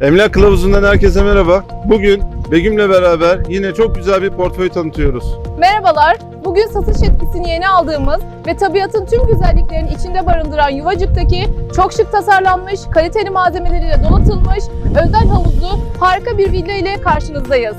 Emlak Kılavuzu'ndan herkese merhaba. Bugün Begüm'le beraber yine çok güzel bir portföy tanıtıyoruz. Merhabalar. Bugün satış yetkisini yeni aldığımız ve tabiatın tüm güzelliklerini içinde barındıran Yuvacık'taki çok şık tasarlanmış, kaliteli malzemeleriyle donatılmış, özel havuzlu harika bir villa ile karşınızdayız.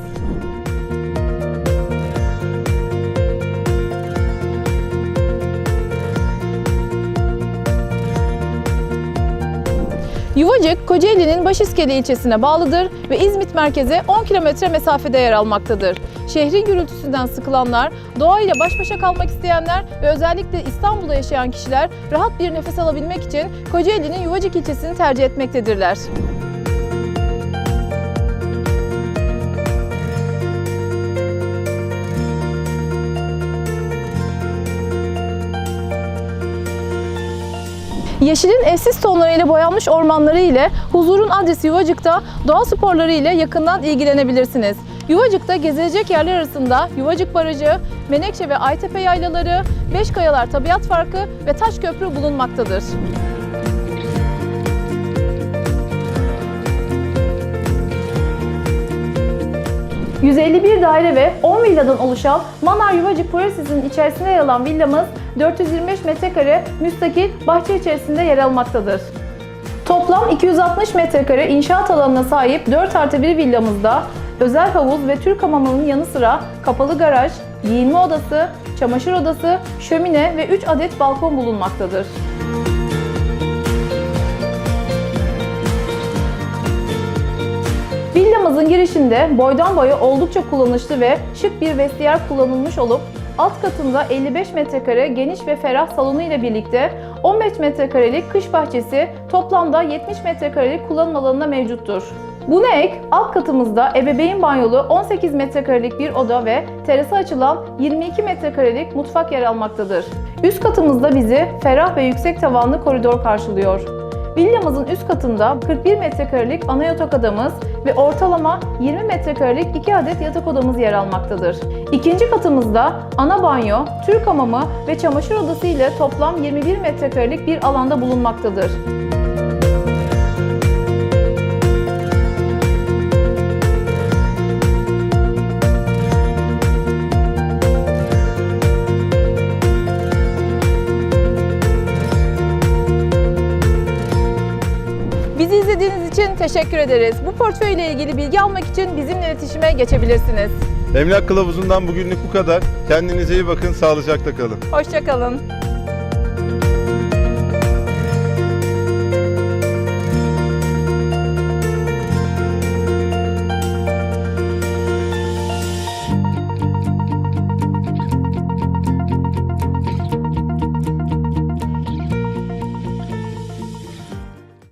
Yuvacık, Kocaeli'nin Başiskele ilçesine bağlıdır ve İzmit merkeze 10 kilometre mesafede yer almaktadır. Şehrin gürültüsünden sıkılanlar, doğayla baş başa kalmak isteyenler ve özellikle İstanbul'da yaşayan kişiler rahat bir nefes alabilmek için Kocaeli'nin Yuvacık ilçesini tercih etmektedirler. Yeşilin eşsiz tonlarıyla boyanmış ormanları ile huzurun adresi Yuvacık'ta doğa sporları ile yakından ilgilenebilirsiniz. Yuvacık'ta gezilecek yerler arasında Yuvacık Barajı, Menekşe ve Aytepe yaylaları, Beşkayalar Tabiat Parkı ve Taş Köprü bulunmaktadır. ...151 daire ve 10 villadan oluşan Manar Yuvacık Projesi'nin içerisinde yer alan villamız 425 metrekare müstakil bahçe içerisinde yer almaktadır. Toplam 260 metrekare inşaat alanına sahip 4 artı 1 villamızda özel havuz ve Türk hamamının yanı sıra kapalı garaj, giyinme odası, çamaşır odası, şömine ve 3 adet balkon bulunmaktadır. Villamızın girişinde boydan boya oldukça kullanışlı ve şık bir vestiyer kullanılmış olup alt katında 55 metrekare geniş ve ferah salonu ile birlikte 15 metrekarelik kış bahçesi toplamda 70 metrekarelik kullanım alanına mevcuttur. Buna ek alt katımızda ebeveyn banyolu 18 metrekarelik bir oda ve terası açılan 22 metrekarelik mutfak yer almaktadır. Üst katımızda bizi ferah ve yüksek tavanlı koridor karşılıyor. Villamızın üst katında 41 metrekarelik ana yatak odamız ve ortalama 20 metrekarelik 2 adet yatak odamız yer almaktadır. İkinci katımızda ana banyo, Türk hamamı ve çamaşır odası ile toplam 21 metrekarelik bir alanda bulunmaktadır. Bizi izlediğiniz için teşekkür ederiz. Bu portföy ile ilgili bilgi almak için bizimle iletişime geçebilirsiniz. Emlak Kılavuzu'ndan bugünlük bu kadar. Kendinize iyi bakın, sağlıcakla kalın. Hoşçakalın.